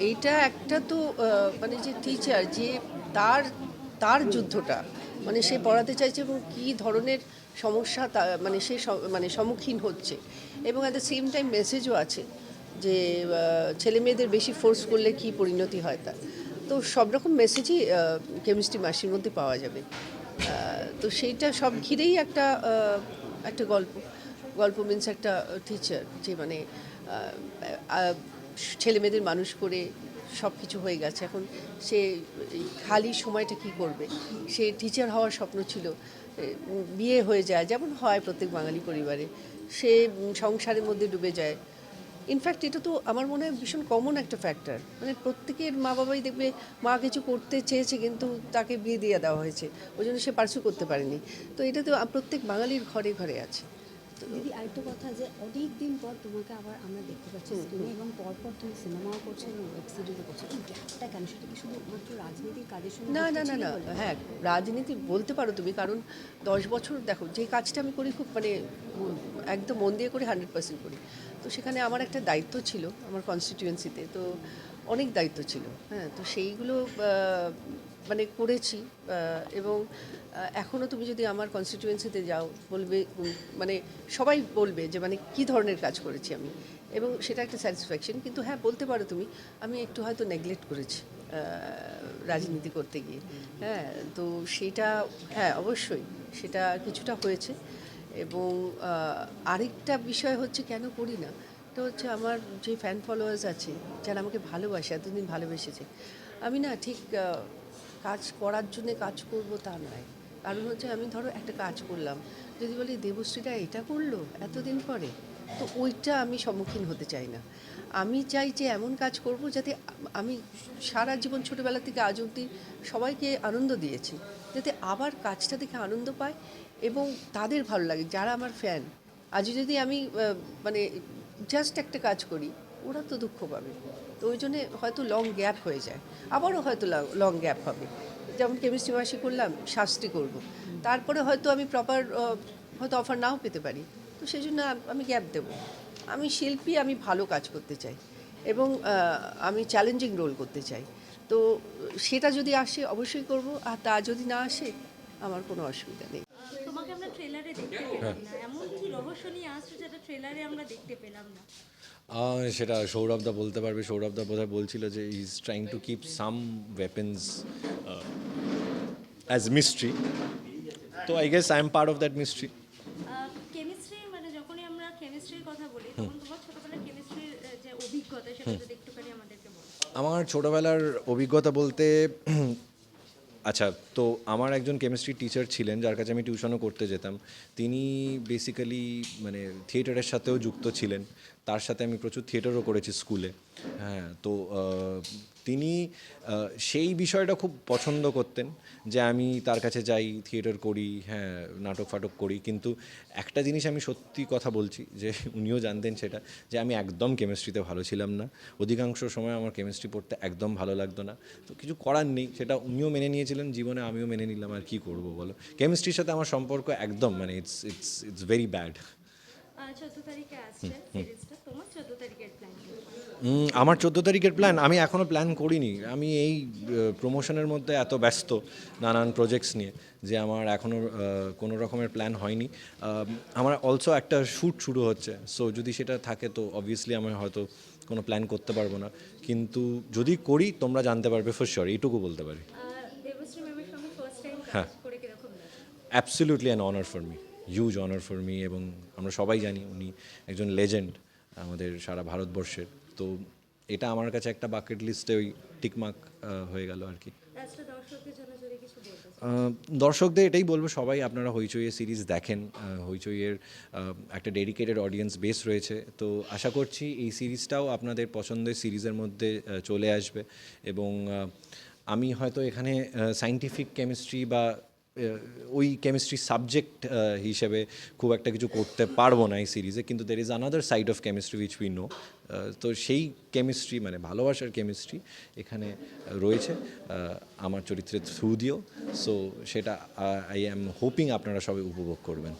এটা একটা তো মানে যে টিচার যে তার তার যুদ্ধটা মানে সে পড়াতে চাইছে এবং কী ধরনের সমস্যা মানে সে মানে সম্মুখীন হচ্ছে। এবং অ্যাট দ্য সেম টাইম মেসেজও আছে যে ছেলে মেয়েদের বেশি ফোর্স করলে কী পরিণতি হয় তার। তো সব রকম মেসেজই কেমিস্ট্রি মাসির মধ্যে পাওয়া যাবে। তো সেইটা সব ঘিরেই একটা একটা গল্প। গল্প মিন্স একটা টিচার যে মানে ছেলে মেয়েদের মানুষ করে সব কিছু হয়ে গেছে। এখন সে খালি সময়টা কি করবে? সে টিচার হওয়ার স্বপ্ন ছিল। বিয়ে হয়ে যায়, যেমন হয় প্রত্যেক বাঙালি পরিবারে। সে সংসারের মধ্যে ডুবে যায়। ইনফ্যাক্ট এটা তো আমার মনে হয় ভীষণ কমন একটা ফ্যাক্টর মানে প্রত্যেকের মা বাবাই দেখবে মা কিছু করতে চেয়েছে, কিন্তু তাকে বিয়ে দিয়ে দেওয়া হয়েছে। ওই জন্য সে পার্সু করতে পারেনি। তো এটা তো প্রত্যেক বাঙালির ঘরে ঘরে আছে। দিদি আরেকটা কথা যে অনেক দিন পর তোমাকে আবার আমরা দেখতে পাচ্ছি স্ক্রিনে এবং পরপর তুমি সিনেমাও করছ এবং ওয়েব সিরিজও করছ। এই গ্যাপটা কেন? সেটা কি শুধু মাত্র রাজনীতির কাজের সঙ্গে না না না না। হ্যাঁ রাজনীতি বলতে পারো তুমি কারণ দশ বছর দেখো যে কাজটা আমি করি খুব মানে একদম মন দিয়ে করি হান্ড্রেড পার্সেন্ট করি। তো সেখানে আমার একটা দায়িত্ব ছিল আমার কনস্টিটিউয়েন্সিতে তো অনেক দায়িত্ব ছিল হ্যাঁ তো সেইগুলো মানে করেছি এবং এখনও তুমি যদি আমার কনস্টিটিউয়েন্সিতে যাও, বলবে মানে সবাই বলবে যে মানে কী ধরনের কাজ করেছি আমি? এবং সেটা একটা স্যাটিসফ্যাকশন কিন্তু হ্যাঁ বলতে পারো তুমি, আমি একটু হয়তো নেগলেক্ট করেছি রাজনীতি করতে গিয়ে হ্যাঁ তো সেটা হ্যাঁ অবশ্যই সেটা কিছুটা হয়েছে এবং আরেকটা বিষয় হচ্ছে কেন করি না? তো হচ্ছে আমার যে ফ্যান ফলোয়ার্স আছে, যারা আমাকে ভালোবাসে, এতদিন ভালোবেসেছে। আমি না ঠিক কাজ করার জন্যে কাজ করব তা নয়। কারণ হচ্ছে আমি ধরো একটা কাজ করলাম, যদি বলি দেবশ্রীরা এটা করল এতদিন পরে, তো ওইটা আমি সম্মুখীন হতে চাই না। আমি চাই যে এমন কাজ করব যাতে আমি সারা জীবন ছোটোবেলা থেকে আজ অবধি সবাইকে আনন্দ দিয়েছি, যাতে আবার কাজটা দেখে আনন্দ পায় এবং তাদের ভালো লাগে, যারা আমার ফ্যান আজ যদি আমি মানে জাস্ট একটা কাজ করি, ওরা তো দুঃখ পাবে। তো ওই জন্যে হয়তো লং গ্যাপ হয়ে যায়। আবারও হয়তো লং গ্যাপ হবে। যেমন কেমিস্ট্রি মাসি করলাম শাস্ত্রী করব। তারপরে হয়তো আমি প্রপার হয়তো অফার নাও পেতে পারি। তো সেই জন্য আমি গ্যাপ দেব। আমি শিল্পী, আমি ভালো কাজ করতে চাই এবং আমি চ্যালেঞ্জিং রোল করতে চাই। তো সেটা যদি আসে, অবশ্যই করব। আর তা যদি না আসে আমার কোনো অসুবিধা নেই। তোমাকে আমরা ট্রেলারে দেখতে পেলাম না। এমন কি রহস্য নিয়ে আসছো যেটা ট্রেলারে আমরা দেখতে পেলাম না? সেটা সৌরভদা বলতে পারবে। সৌরভদা বোধহয় বলছিল যে is trying to keep some weapons as mystery তো I guess I am part of that mystery chemistry মানে যখনই আমরা কেমিস্ট্রির কথা বলি তখন তোমার ছোটবেলার কেমিস্ট্রির যে অভিজ্ঞতা সেটা যদি একটুখানি আমাদেরকে বলো। আমার ছোটোবেলার অভিজ্ঞতা বলতে আচ্ছা তো আমার একজন কেমিস্ট্রি টিচার ছিলেন, যার কাছে আমি টিউশনও করতে যেতাম। তিনি বেসিক্যালি মানে থিয়েটারের সাথেও যুক্ত ছিলেন। তার সাথে আমি প্রচুর থিয়েটারও করেছি স্কুলে হ্যাঁ তো তিনি সেই বিষয়টা খুব পছন্দ করতেন যে আমি তার কাছে যাই, থিয়েটার করি হ্যাঁ নাটক ফাটক করি। কিন্তু একটা জিনিস আমি সত্যি কথা বলছি যে উনিও জানতেন সেটা, যে আমি একদম কেমিস্ট্রিতে ভালো ছিলাম না। অধিকাংশ সময় আমার কেমিস্ট্রি পড়তে একদম ভালো লাগতো না। তো কিছু করার নেই, সেটা উনিও মেনে নিয়েছিলেন, জীবনে আমিও মেনে নিলাম, আর কি করব বলো? কেমিস্ট্রির সাথে আমার সম্পর্ক একদম মানে it's it's it's very bad আমার চোদ্দ তারিখের প্ল্যান আমি এখনও প্ল্যান করিনি। আমি এই প্রমোশনের মধ্যে এত ব্যস্ত নানান প্রজেক্টস নিয়ে যে আমার এখনও কোনো রকমের প্ল্যান হয়নি। আমার অলসো একটা শ্যুট শুরু হচ্ছে। সো যদি সেটা থাকে তো অবভিয়াসলি আমি হয়তো কোনো প্ল্যান করতে পারব না। কিন্তু যদি করি তোমরা জানতে পারবে ফর শিওর এইটুকু বলতে পারি। হ্যাঁ। Absolutely an honour for me huge honour for me এবং আমরা সবাই জানি উনি একজন লেজেন্ড আমাদের সারা ভারতবর্ষের। তো এটা আমার কাছে একটা বাকেট লিস্টে ওই টিকমার্ক হয়ে গেল আর কি দর্শকদের এটাই বলব সবাই আপনারা হইচইয়ের সিরিজ দেখেন। হইচইয়ের একটা ডেডিকেটেড অডিয়েন্স বেস রয়েছে। তো আশা করছি এই সিরিজটাও আপনাদের পছন্দের সিরিজের মধ্যে চলে আসবে এবং আমি হয়তো এখানে সাইন্টিফিক কেমিস্ট্রি বা ওই কেমিস্ট্রি সাবজেক্ট হিসেবে খুব একটা কিছু করতে পারব না এই সিরিজে কিন্তু there is another side of chemistry which we know তো সেই কেমিস্ট্রি মানে ভালোবাসার কেমিস্ট্রি এখানে রয়েছে আমার চরিত্রের থ্রু দিয়েও। সো সেটা আই অ্যাম হোপিং আপনারা সবাই উপভোগ করবেন।